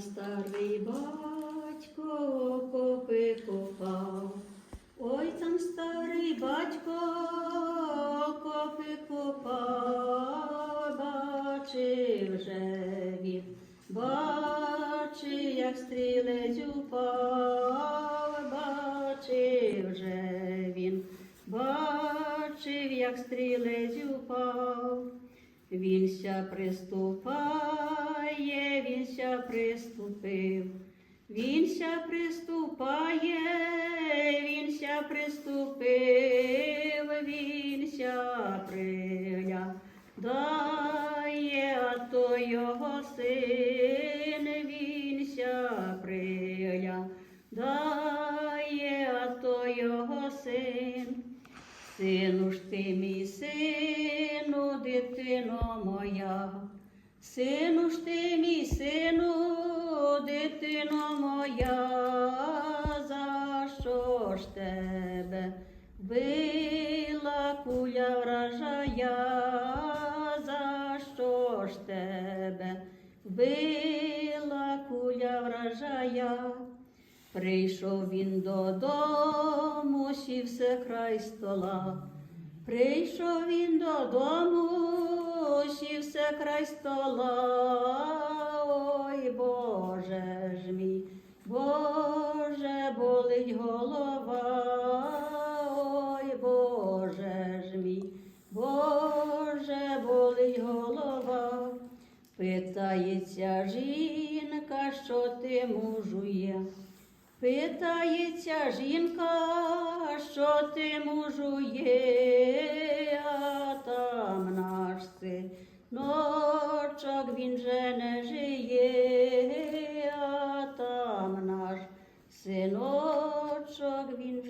старий батько окопи копав. Ой, там старий батько окопи копав, бачив же він, бачив, як стрілець упав, бачив же він, бачив, як стрілець упав. Він ся Він ся приступає, він ся приступив, він ся приглядає, а то його син, він ся приглядає, а то його син. Сину ж ти мій сину, дитино моя, сину ж ти мій сину, дитино моя, за що ж тебе била куля вражая, за що ж тебе била куля вражая. Прийшов він додому, сівся край стола. Прийшов він додому, сівся край стола. Болить голова. Ой, Боже ж мій, Боже, болить голова. Питається жінка, що ти мужу є. Питається жінка, що ти мужу є, а там наш синочок, він же не жиє, а